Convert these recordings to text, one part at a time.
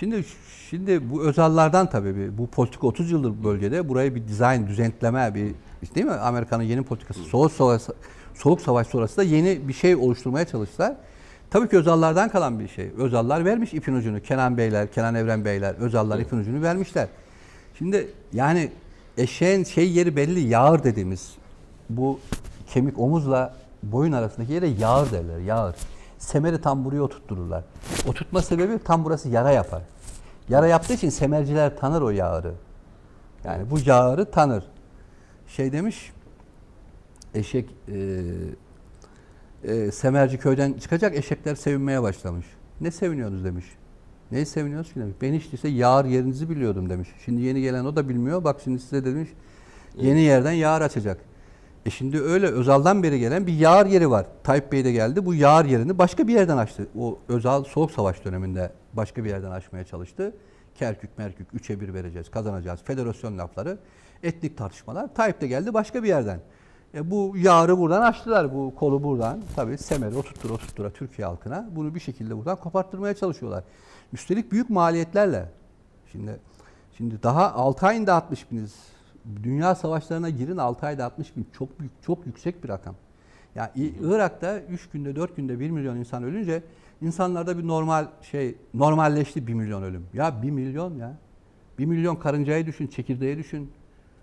Şimdi şimdi bu Özallardan tabii bir, bu politika 30 yıldır bölgede buraya bir dizayn, düzentleme bir değil mi? Amerika'nın yeni politikası soğuk savaş soğuk savaş sonrası da yeni bir şey oluşturmaya çalıştılar. Tabii ki Özallardan kalan bir şey. Özallar vermiş ipin ucunu. Kenan Beyler, Kenan Evren Beyler, Özallar ipin ucunu vermişler. Şimdi yani eşeğin şey yeri belli, yağır dediğimiz bu kemik omuzla boyun arasındaki yere yağır derler, yağır. Semeri tam buraya oturttururlar. Oturtma sebebi tam burası yara yapar. Yara yaptığı için semerciler tanır o yağarı. Yani bu yağarı tanır. Şey demiş, eşek e, e, Semerci köyden çıkacak eşekler sevinmeye başlamış. Ne seviniyorsunuz demiş. Neyi seviniyoruz ki demiş. Ben hiç ise yağar yerinizi biliyordum demiş. Şimdi yeni gelen o da bilmiyor. Bak şimdi size demiş yeni yerden yağar açacak. E şimdi öyle Özal'dan beri gelen bir yağar yeri var. Tayyip Bey de geldi. Bu yağar yerini başka bir yerden açtı. O Özal Soğuk Savaş döneminde başka bir yerden açmaya çalıştı. Kerkük, Merkük, üçe bir vereceğiz, kazanacağız. Federasyon lafları, etnik tartışmalar. Tayyip de geldi başka bir yerden. E bu yağarı buradan açtılar. Bu kolu buradan. Tabii semeri oturttura oturttura Türkiye halkına bunu bir şekilde buradan koparttırmaya çalışıyorlar. Üstelik büyük maliyetlerle. Şimdi şimdi daha 6 ayında 60 biniz. Dünya savaşlarına girin 6 ayda 60 bin. Çok büyük, çok yüksek bir rakam. Ya yani Irak'ta 3 günde 4 günde 1 milyon insan ölünce insanlarda bir normal şey normalleşti 1 milyon ölüm. Ya 1 milyon ya. 1 milyon karıncayı düşün, çekirdeği düşün.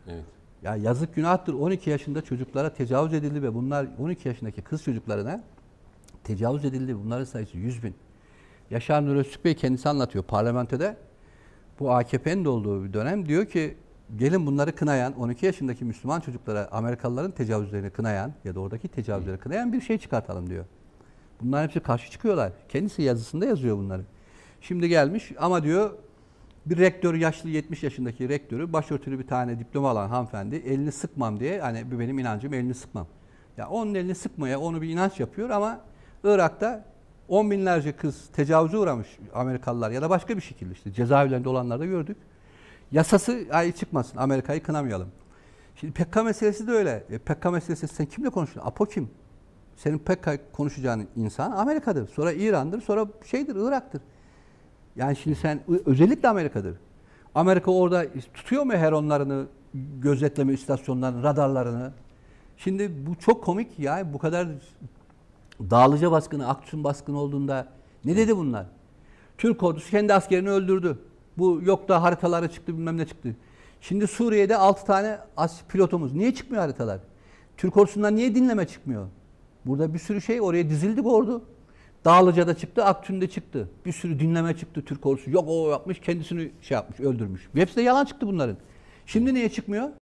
Evet. Ya yazık günahtır 12 yaşında çocuklara tecavüz edildi ve bunlar 12 yaşındaki kız çocuklarına tecavüz edildi. Bunların sayısı 100 bin. Yaşar Nur Öztürk Bey kendisi anlatıyor parlamentoda. Bu AKP'nin de olduğu bir dönem diyor ki gelin bunları kınayan 12 yaşındaki Müslüman çocuklara Amerikalıların tecavüzlerini kınayan ya da oradaki tecavüzleri kınayan bir şey çıkartalım diyor. Bunlar hepsi karşı çıkıyorlar. Kendisi yazısında yazıyor bunları. Şimdi gelmiş ama diyor bir rektör yaşlı 70 yaşındaki rektörü başörtülü bir tane diploma alan hanımefendi elini sıkmam diye hani bu benim inancım elini sıkmam. Ya onun elini sıkmaya onu bir inanç yapıyor ama Irak'ta on binlerce kız tecavüze uğramış Amerikalılar ya da başka bir şekilde işte cezaevlerinde olanları da gördük. Yasası ay çıkmasın Amerika'yı kınamayalım. Şimdi PKK meselesi de öyle. E, PKK meselesi sen kimle konuşuyorsun? Apo kim? Senin PKK konuşacağın insan Amerika'dır. Sonra İran'dır. Sonra şeydir Irak'tır. Yani şimdi sen özellikle Amerika'dır. Amerika orada tutuyor mu heronlarını, gözetleme istasyonlarını, radarlarını? Şimdi bu çok komik ya. Bu kadar dağlıca baskını, Akçun baskını olduğunda ne dedi bunlar? Türk ordusu kendi askerini öldürdü. Bu yok da haritaları çıktı bilmem ne çıktı. Şimdi Suriye'de 6 tane as pilotumuz. Niye çıkmıyor haritalar? Türk ordusundan niye dinleme çıkmıyor? Burada bir sürü şey oraya dizildi bu ordu. Dağlıca'da çıktı, Aktün'de çıktı. Bir sürü dinleme çıktı Türk ordusu. Yok o yapmış, kendisini şey yapmış, öldürmüş. Hepsi de yalan çıktı bunların. Şimdi niye çıkmıyor?